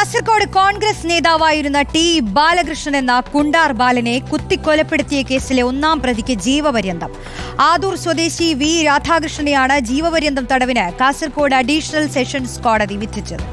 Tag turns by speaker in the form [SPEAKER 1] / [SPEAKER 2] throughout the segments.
[SPEAKER 1] കാസർഗോഡ് കോൺഗ്രസ് നേതാവായിരുന്ന ടി ബാലകൃഷ്ണൻ എന്ന കുണ്ടാർ ബാലനെ കുത്തിക്കൊലപ്പെടുത്തിയ കേസിലെ ഒന്നാം പ്രതിക്ക് ജീവപര്യന്തം. ആദൂർ സ്വദേശി വി രാധാകൃഷ്ണനെയാണ് ജീവപര്യന്തം തടവിന് കാസർഗോഡ് അഡീഷണൽ സെഷൻസ് കോടതി വിധിച്ചത്.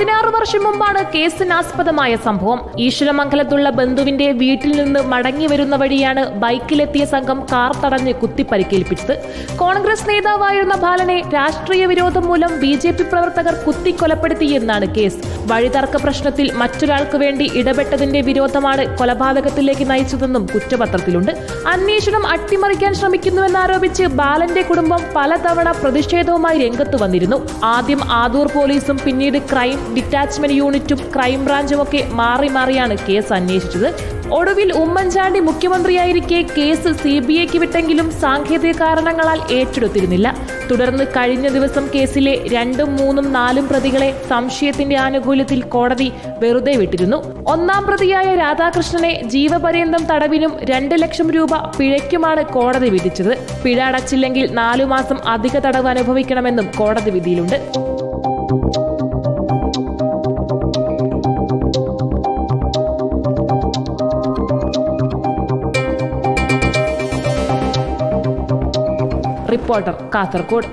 [SPEAKER 2] പതിനാറ് വർഷം മുമ്പാണ് കേസിനാസ്പദമായ സംഭവം. ഈശ്വരമംഗലത്തുള്ള ബന്ധുവിന്റെ വീട്ടിൽ നിന്ന് മടങ്ങി വരുന്ന വഴിയാണ് ബൈക്കിലെത്തിയ സംഘം കാർ തടഞ്ഞ് കുത്തിപ്പരിക്കേൽപ്പിച്ചത്. കോൺഗ്രസ് നേതാവായിരുന്ന ബാലനെ രാഷ്ട്രീയ വിരോധം മൂലം ബി ജെ പി പ്രവർത്തകർ കുത്തിക്കൊലപ്പെടുത്തിയെന്നാണ് കേസ്. വഴിതർക്ക പ്രശ്നത്തിൽ മറ്റൊരാൾക്ക് വേണ്ടി ഇടപെട്ടതിന്റെ വിരോധമാണ് കൊലപാതകത്തിലേക്ക് നയിച്ചതെന്നും കുറ്റപത്രത്തിലുണ്ട്. അന്വേഷണം അട്ടിമറിക്കാൻ ശ്രമിക്കുന്നുവെന്നാരോപിച്ച് ബാലന്റെ കുടുംബം പലതവണ പ്രതിഷേധവുമായി രംഗത്ത് വന്നിരുന്നു. ആദ്യം ആദൂർ പോലീസും പിന്നീട് ക്രൈം ഡിറ്റാച്ച്മെന്റ് യൂണിറ്റും ക്രൈംബ്രാഞ്ചും ഒക്കെ മാറി മാറിയാണ് കേസ് അന്വേഷിച്ചത്. ഒടുവിൽ ഉമ്മൻചാണ്ടി മുഖ്യമന്ത്രിയായിരിക്കെ കേസ് സി ബി ഐക്ക് വിട്ടെങ്കിലും സാങ്കേതിക കാരണങ്ങളാൽ ഏറ്റെടുത്തിരുന്നില്ല. തുടർന്ന് കഴിഞ്ഞ ദിവസം കേസിലെ രണ്ടും മൂന്നും നാലും പ്രതികളെ സംശയത്തിന്റെ ആനുകൂല്യത്തിൽ കോടതി വെറുതെ വിട്ടിരുന്നു. ഒന്നാം പ്രതിയായ രാധാകൃഷ്ണനെ ജീവപര്യന്തം തടവിനും രണ്ട് ലക്ഷം രൂപ പിഴയ്ക്കുമാണ് കോടതി വിധിച്ചത്. പിഴ അടച്ചില്ലെങ്കിൽ നാലു മാസം അധിക തടവ് അനുഭവിക്കണമെന്നും കോടതി വിധിയിലുണ്ട്. റിപ്പോർട്ടർ കാസർഗോഡ്